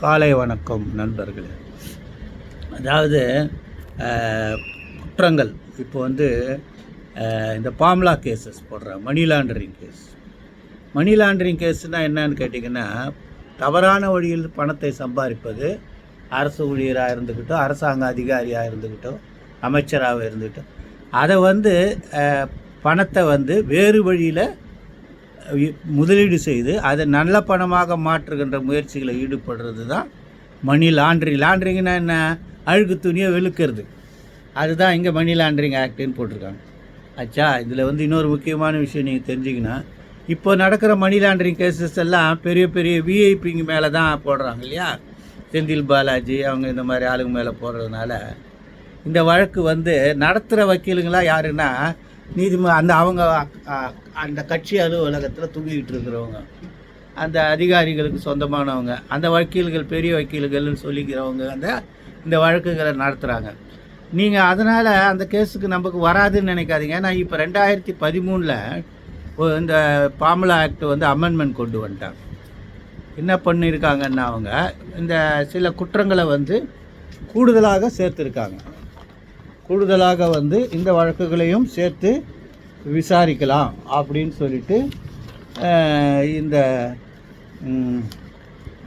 காலை வணக்கம் நண்பர்களே. அதாவது குற்றங்கள். இப்போ வந்து இந்த பாம்லா கேசஸ் போடுற money laundering case money laundering கேஸ்னால் என்னன்னு கேட்டிங்கன்னா தவறான வழியில் பணத்தை சம்பாதிப்பது அரசு ஊழியராக இருந்துக்கிட்டோ அரசாங்க அதிகாரியாக இருந்துக்கிட்டோ அமைச்சராக இருந்துக்கிட்டோ அதை வந்து பணத்தை வந்து வேறு வழியில் முதலீடு செய்து அதை நல்ல பணமாக மாற்றுகின்ற முயற்சிகளை ஈடுபடுறது தான் மணி லாண்ட்ரி லாண்ட்ரிங்னா என்ன? அழுக்கு துணியை வெளுக்கிறது. அதுதான் இங்கே மணி லாண்ட்ரிங் ஆக்டுன்னு போட்டிருக்காங்க. ஆச்சா இதில் வந்து இன்னொரு முக்கியமான விஷயம் நீங்கள் தெரிஞ்சிங்கன்னா இப்போ நடக்கிற மணி லாண்ட்ரிங் கேசஸ் எல்லாம் பெரிய பெரிய விஐபிங்க மேலே தான் போடுறாங்க இல்லையா? செந்தில் பாலாஜி அவங்க இந்த மாதிரி ஆளுங்க மேலே போடுறதுனால இந்த வழக்கு வந்து நடத்துகிற வக்கீலுங்களாம் யாருன்னா நீதிம அந்த அவங்க அந்த கட்சி அலுவலகத்தில் தூங்கிக்கிட்டு இருக்கிறவங்க. அந்த அதிகாரிகளுக்கு சொந்தமானவங்க. அந்த வக்கீல்கள் பெரிய வக்கீல்கள்னு சொல்லிக்கிறவங்க அந்த இந்த வழக்குகளை நடத்துகிறாங்க நீங்கள் அதனால் அந்த கேஸுக்கு நமக்கு வராதுன்னு நினைக்காதீங்க. நான் இப்போ ரெண்டாயிரத்தி பதிமூணில் இந்த பாமலா ஆக்ட் வந்து அமெண்ட்மெண்ட் கொண்டு வந்துட்டாங்க. என்ன பண்ணியிருக்காங்கன்னா அவங்க இந்த சில குற்றங்களை வந்து கூடுதலாக சேர்த்துருக்காங்க. கூடுதலாக வந்து இந்த வழக்குகளையும் சேர்த்து விசாரிக்கலாம் அப்படின்னு சொல்லிட்டு இந்த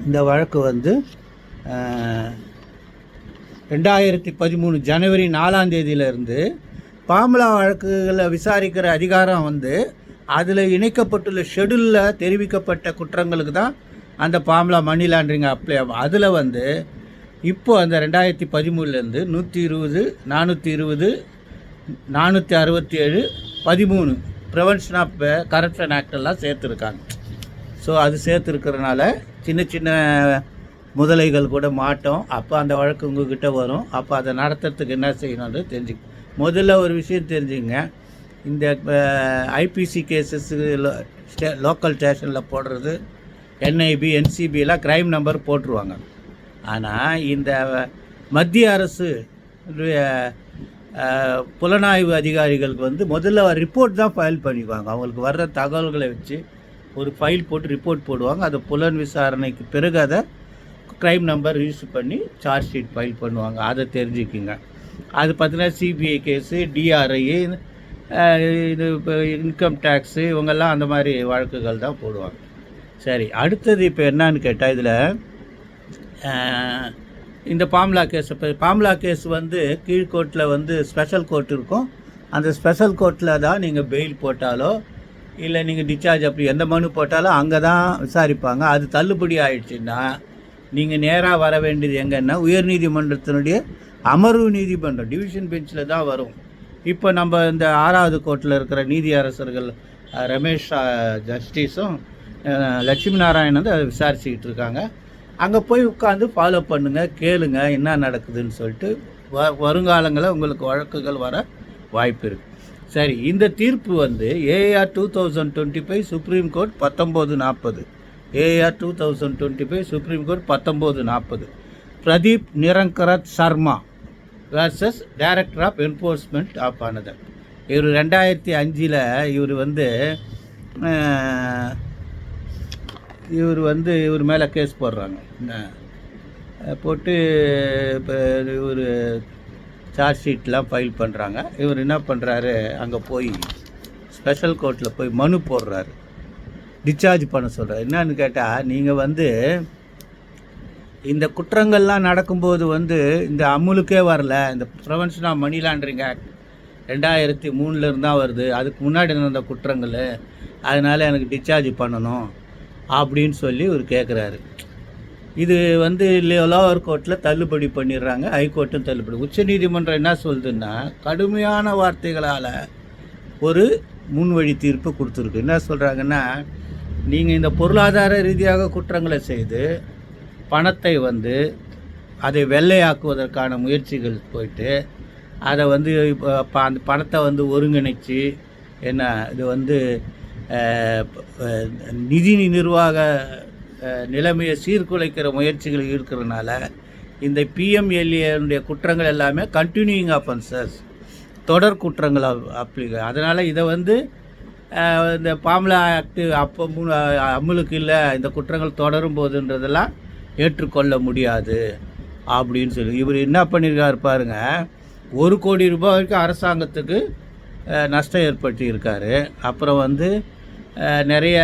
இந்த வழக்கு வந்து ரெண்டாயிரத்தி பதிமூணு ஜனவரி நாலாம் தேதியிலிருந்து பாம்பலா வழக்குகளை விசாரிக்கிற அதிகாரம் வந்து அதில் இணைக்கப்பட்டுள்ள ஷெடியூலில் தெரிவிக்கப்பட்ட குற்றங்களுக்கு தான் அந்த பாம்பலா மணி லாண்ட்ரிங் அப்ளை அதில் வந்து இப்போது அந்த ரெண்டாயிரத்தி பதிமூணுலேருந்து நூற்றி இருபது நானூற்றி இருபது நானூற்றி அறுபத்தி ஏழு பதிமூணு ப்ரிவென்ஷன் ஆஃப் கரப்ஷன் uh, ஆக்டெல்லாம் சேர்த்துருக்காங்க. ஸோ அது சேர்த்துருக்கிறதுனால சின்ன சின்ன முதலைகள் கூட மாட்டோம். அப்போ அந்த வழக்கு உங்ககிட்ட வரும். அப்போ அதை நடத்துறதுக்கு என்ன செய்யணும்னு தெரிஞ்சு முதல்ல ஒரு விஷயம் தெரிஞ்சுங்க இந்த ஐபிசி கேசஸ் லோக்கல் ஸ்டேஷனில் போடுறது என்ஐபி என்சிபிலாம் க்ரைம் நம்பர் போட்டுருவாங்க. ஆனால் இந்த மத்திய அரசு புலனாய்வு அதிகாரிகளுக்கு வந்து முதல்ல ரிப்போர்ட் தான் ஃபைல் பண்ணிக்குவாங்க. அவங்களுக்கு வர்ற தகவல்களை வச்சு ஒரு ஃபைல் போட்டு ரிப்போர்ட் போடுவாங்க. அதை புலன் விசாரணைக்கு பிறகு அதை க்ரைம் நம்பர் யூஸ் பண்ணி சார்ஜ் ஷீட் ஃபைல் பண்ணுவாங்க. அதை தெரிஞ்சுக்குங்க. அது பார்த்தீங்கன்னா சிபிஐ கேஸு டிஆர்ஐ இது இப்போ இன்கம் டேக்ஸு இவங்கெல்லாம் அந்த மாதிரி வழக்குகள் தான் போடுவாங்க. சரி அடுத்தது இப்போ என்னன்னு கேட்டால் இதில் இந்த பாம்லா கேஸ் இப்போ பாம்லா கேஸ் வந்து கீழ்கோர்ட்டில் வந்து ஸ்பெஷல் கோர்ட் இருக்கும். அந்த ஸ்பெஷல் கோர்ட்டில் தான் நீங்கள் பெயில் போட்டாலோ இல்லை நீங்கள் டிஸ்சார்ஜ் அப்படி எந்த மனு போட்டாலும் அங்கே தான் விசாரிப்பாங்க. அது தள்ளுபடி ஆயிடுச்சுன்னா நீங்கள் நேராக வர வேண்டியது எங்கன்னா உயர்நீதிமன்றத்தினுடைய அமர்வு நீதிமன்றம் டிவிஷன் பெஞ்சில் தான் வரும். இப்போ நம்ம இந்த ஆறாவது கோர்ட்டில் இருக்கிற நீதி அரசர்கள் ரமேஷ் ஜஸ்டிஸும் லட்சுமி நாராயணன் வந்து அதை விசாரிச்சுக்கிட்டு இருக்காங்க. அங்கே போய் உட்காந்து ஃபாலோ பண்ணுங்கள் கேளுங்க என்ன நடக்குதுன்னு சொல்லிட்டு வ வருங்காலங்களில் உங்களுக்கு வழக்குகள் வர வாய்ப்பு இருக்குது சரி இந்த தீர்ப்பு வந்து AR two thousand twenty five Supreme Court பத்தொம்போது நாற்பது AR two thousand twenty five Supreme Court பத்தொம்போது நாற்பது Pradeep Nirankarat Sharma versus director of enforcement of another இவர் ரெண்டாயிரத்தி அஞ்சில் இவர் வந்து இவர் வந்து இவர் மேலே கேஸ் போடுறாங்க. என்ன, போட்டு இப்போ இவர் சார்ஜ் ஷீட்லாம் ஃபைல் பண்ணுறாங்க இவர் என்ன பண்ணுறாரு அங்கே போய் ஸ்பெஷல் கோர்ட்டில் போய் மனு போடுறாரு. டிஸ்சார்ஜ் பண்ண சொல்கிறார் என்னன்னு கேட்டால் நீங்கள் வந்து இந்த குற்றங்கள்லாம் நடக்கும்போது வந்து இந்த அமுலுக்கே வரல. இந்த prevention of money laundering act ரெண்டாயிரத்தி மூணுலேருந்து தான் வருது. அதுக்கு முன்னாடி நடந்த குற்றங்கள். அதனால் எனக்கு டிஸ்சார்ஜ் பண்ணணும். அப்படின்னு சொல்லி இவர் கேட்குறாரு இது வந்து லோவர் கோர்ட்டில் தள்ளுபடி பண்ணிடுறாங்க ஹைகோர்ட்டும் தள்ளுபடி. உச்சநீதிமன்றம் என்ன சொல்லுதுன்னா கடுமையான வார்த்தைகளால் ஒரு முன்வழி தீர்ப்பு கொடுத்துருக்கு. என்ன சொல்கிறாங்கன்னா நீங்கள் இந்த பொருளாதார ரீதியாக குற்றங்களை செய்து பணத்தை வந்து அதை வெள்ளையாக்குவதற்கான முயற்சிகள் போயிட்டு அதை வந்து இப்போ அந்த பணத்தை வந்து ஒருங்கிணைச்சு என்ன இது வந்து நிதி நிர்வாக நிலைமையை சீர்குலைக்கிற முயற்சிகள் இருக்கிறதுனால இந்த பிஎம்எல்ஏனுடைய குற்றங்கள் எல்லாமே கண்டினியூயிங் ஆஃபென்சஸ் தொடர் குற்றங்கள் அப்படி அதனால் இதை வந்து இந்த பாம்லா ஆக்டு அப்போ அமுலுக்கு அமலுக்கு இல்லை இந்த குற்றங்கள் தொடரும் போதுன்றதெல்லாம் ஏற்றுக்கொள்ள முடியாது அப்படின்னு சொல்லி இவர் என்ன பண்ணியிருக்காரு பாருங்க ஒரு கோடி ரூபாய் வரைக்கும் அரசாங்கத்துக்கு நஷ்டம் ஏற்பட்டு இருக்காரு அப்புறம் வந்து நிறைய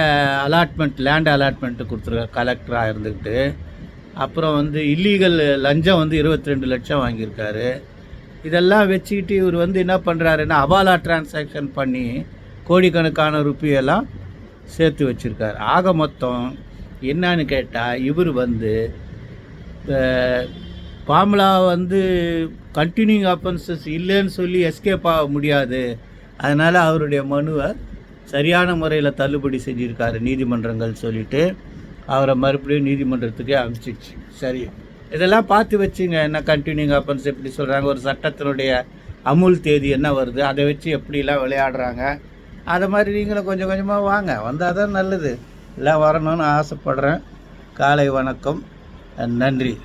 அலாட்மெண்ட் லேண்ட் அலாட்மெண்ட்டு கொடுத்துருக்காரு கலெக்டராக இருந்துக்கிட்டு. அப்புறம் வந்து இல்லீகல் லஞ்சம் வந்து இருபத்தி ரெண்டு லட்சம் வாங்கியிருக்காரு. இதெல்லாம் வச்சுக்கிட்டு இவர் வந்து என்ன பண்ணுறாருன்னா அபாலா டிரான்சாக்ஷன் பண்ணி கோடிக்கணக்கான ருப்பியெல்லாம் சேர்த்து வச்சுருக்காரு. ஆக மொத்தம் என்னன்னு கேட்டால் இவர் வந்து அஹ், பாம்லா வந்து கண்டினியூங் ஆஃபென்சஸ் இல்லைன்னு சொல்லி எஸ்கேப் ஆக முடியாது. அதனால் அவருடைய மனுவை சரியான முறையில் தள்ளுபடி செஞ்சுருக்காரு நீதிமன்றங்கள் சொல்லிட்டு. அவரை மறுபடியும் நீதிமன்றத்துக்கே அனுப்பிச்சிச்சு சரி. இதெல்லாம் பார்த்து வச்சுங்க. என்ன கண்டினியூங் ஆப்பன்ஸ் எப்படி சொல்கிறாங்க ஒரு சட்டத்தினுடைய அமுல் தேதி என்ன வருது? அதை வச்சு எப்படிலாம் விளையாடுறாங்க? அதை மாதிரி நீங்களும் கொஞ்சம் கொஞ்சமாக வாங்க. வந்தால் தான் நல்லது. எல்லாம் வரணும்னு ஆசைப்பட்றேன். காலை வணக்கம். நன்றி.